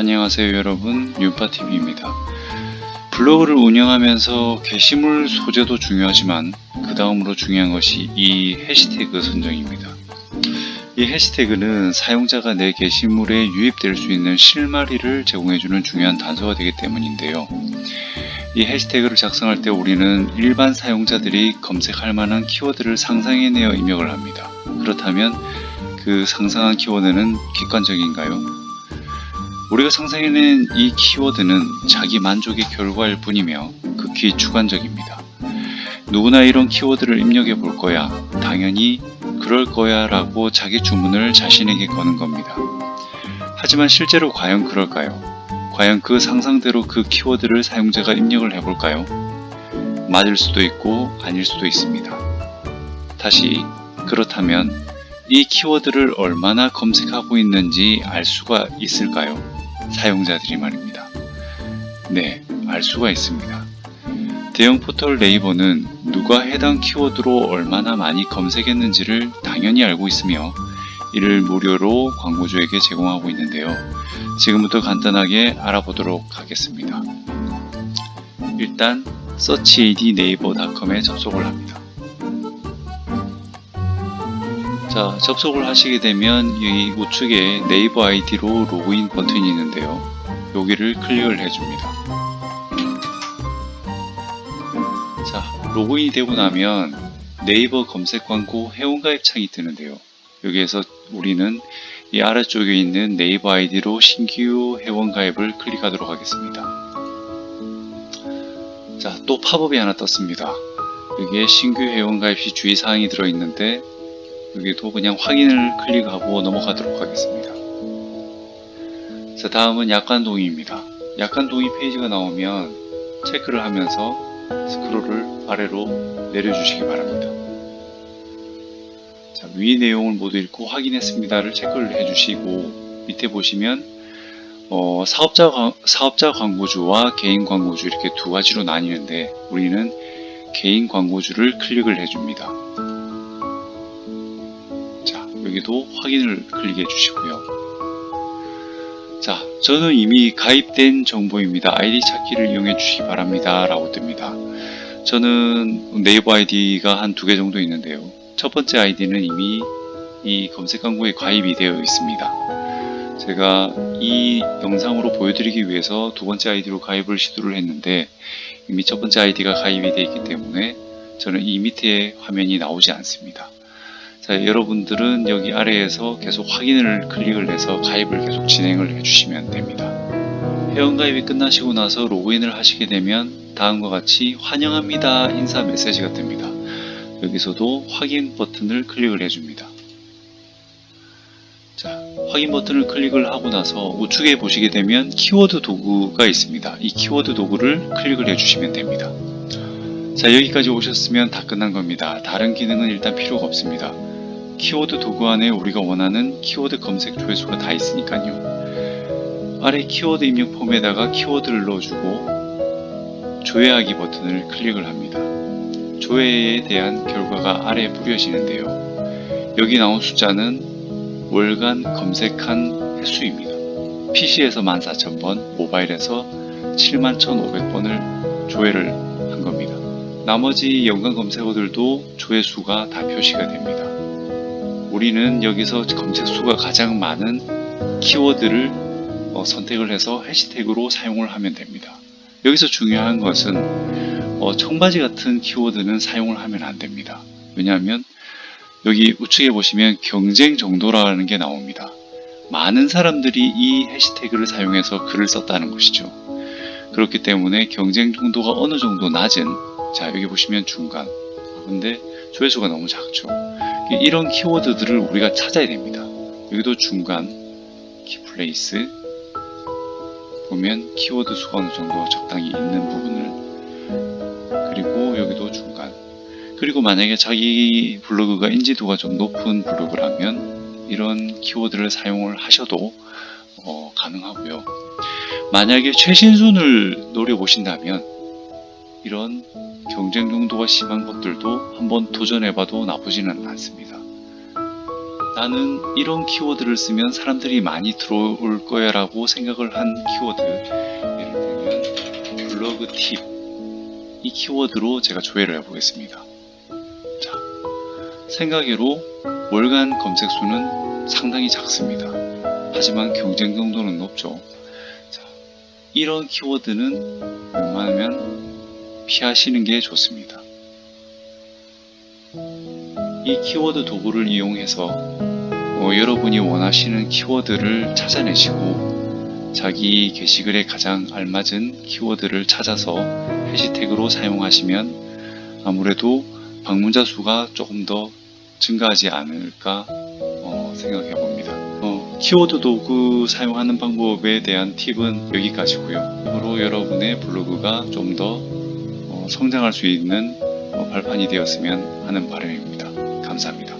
안녕하세요 여러분 뉴파TV입니다. 블로그를 운영하면서 게시물 소재도 중요하지만 그 다음으로 중요한 것이 이 해시태그 선정입니다. 이 해시태그는 사용자가 내 게시물에 유입될 수 있는 실마리를 제공해주는 중요한 단서가 되기 때문인데요. 이 해시태그를 작성할 때 우리는 일반 사용자들이 검색할 만한 키워드를 상상해내어 입력을 합니다. 그렇다면 그 상상한 키워드는 객관적인가요? 우리가 상상해낸 이 키워드는 자기 만족의 결과일 뿐이며 극히 주관적입니다. 누구나 이런 키워드를 입력해 볼 거야. 당연히 그럴 거야 라고 자기 주문을 자신에게 거는 겁니다. 하지만 실제로 과연 그럴까요? 과연 그 상상대로 그 키워드를 사용자가 입력을 해볼까요? 맞을 수도 있고 아닐 수도 있습니다. 다시 그렇다면 이 키워드를 얼마나 검색하고 있는지 알 수가 있을까요? 사용자들이 말입니다. 네, 알 수가 있습니다. 대형 포털 네이버는 누가 해당 키워드로 얼마나 많이 검색했는지를 당연히 알고 있으며 이를 무료로 광고주에게 제공하고 있는데요. 지금부터 간단하게 알아보도록 하겠습니다. 일단 searchadnaver.com에 접속을 합니다. 자, 접속을 하시게 되면 이 우측에 네이버 아이디로 로그인 버튼이 있는데요. 여기를 클릭을 해줍니다. 자, 로그인이 되고 나면 네이버 검색 광고 회원가입 창이 뜨는데요. 여기에서 우리는 이 아래쪽에 있는 네이버 아이디로 신규 회원가입을 클릭하도록 하겠습니다. 자, 또 팝업이 하나 떴습니다. 여기에 신규 회원가입 시 주의사항이 들어있는데 여기도 그냥 확인을 클릭하고 넘어가도록 하겠습니다. 자, 다음은 약관 동의입니다. 약관 동의 페이지가 나오면 체크를 하면서 스크롤을 아래로 내려주시기 바랍니다. 자, 위 내용을 모두 읽고 확인했습니다를 체크를 해주시고 밑에 보시면 어, 사업자, 광- 사업자 광고주와 개인 광고주 이렇게 두 가지로 나뉘는데 우리는 개인 광고주를 클릭을 해줍니다. 자, 여기도 확인을 클릭해 주시고요. 자, 저는 이미 가입된 정보입니다. 아이디 찾기를 이용해 주시기 바랍니다. 라고 뜹니다. 저는 네이버 아이디가 한 두 개 정도 있는데요. 첫 번째 아이디는 이미 이 검색 광고에 가입이 되어 있습니다. 제가 이 영상으로 보여드리기 위해서 두 번째 아이디로 가입을 시도를 했는데 이미 첫 번째 아이디가 가입이 되어 있기 때문에 저는 이 밑에 화면이 나오지 않습니다. 자, 여러분들은 여기 아래에서 계속 확인을 클릭을 해서 가입을 계속 진행을 해주시면 됩니다. 회원가입이 끝나시고 나서 로그인을 하시게 되면 다음과 같이 환영합니다 인사 메시지가 뜹니다. 여기서도 확인 버튼을 클릭을 해줍니다. 자, 확인 버튼을 클릭을 하고 나서 우측에 보시게 되면 키워드 도구가 있습니다. 이 키워드 도구를 클릭을 해주시면 됩니다. 자, 여기까지 오셨으면 다 끝난 겁니다. 다른 기능은 일단 필요가 없습니다. 키워드 도구 안에 우리가 원하는 키워드 검색 조회수가 다 있으니까요. 아래 키워드 입력 폼에다가 키워드를 넣어주고 조회하기 버튼을 클릭을 합니다. 조회에 대한 결과가 아래에 뿌려지는데요. 여기 나온 숫자는 월간 검색한 횟수입니다. PC에서 14,000번, 모바일에서 71,500번을 조회를 한 겁니다. 나머지 연관 검색어들도 조회수가 다 표시가 됩니다. 우리는 여기서 검색 수가 가장 많은 키워드를 어, 선택을 해서 해시태그로 사용을 하면 됩니다. 여기서 중요한 것은 어, 청바지 같은 키워드는 사용을 하면 안 됩니다. 왜냐하면 여기 우측에 보시면 경쟁 정도라는 게 나옵니다. 많은 사람들이 이 해시태그를 사용해서 글을 썼다는 것이죠. 그렇기 때문에 경쟁 정도가 어느 정도 낮은 자 여기 보시면 중간 근데 조회수가 너무 작죠. 이런 키워드들을 우리가 찾아야 됩니다. 여기도 중간 키플레이스 보면 키워드 수가 어느 정도 적당히 있는 부분을 그리고 여기도 중간 그리고 만약에 자기 블로그가 인지도가 좀 높은 블로그라면 이런 키워드를 사용을 하셔도 어, 가능하고요. 만약에 최신순을 노려보신다면 이런 경쟁 정도가 심한 것들도 한번 도전해봐도 나쁘지는 않습니다. 나는 이런 키워드를 쓰면 사람들이 많이 들어올 거야 라고 생각을 한 키워드 예를 들면 블로그 팁 이 키워드로 제가 조회를 해보겠습니다. 자, 생각외로 월간 검색 수는 상당히 작습니다. 하지만 경쟁 정도는 높죠. 자, 이런 키워드는 웬만하면 피하시는 게 좋습니다. 이 키워드 도구를 이용해서 어, 여러분이 원하시는 키워드를 찾아내시고 자기 게시글에 가장 알맞은 키워드를 찾아서 해시태그로 사용하시면 아무래도 방문자 수가 조금 더 증가하지 않을까 어, 생각해 봅니다. 어, 키워드 도구 사용하는 방법에 대한 팁은 여기까지고요. 앞으로 여러분의 블로그가 좀더 어, 성장할 수 있는 어, 발판이 되었으면 하는 바람입니다. 감사합니다.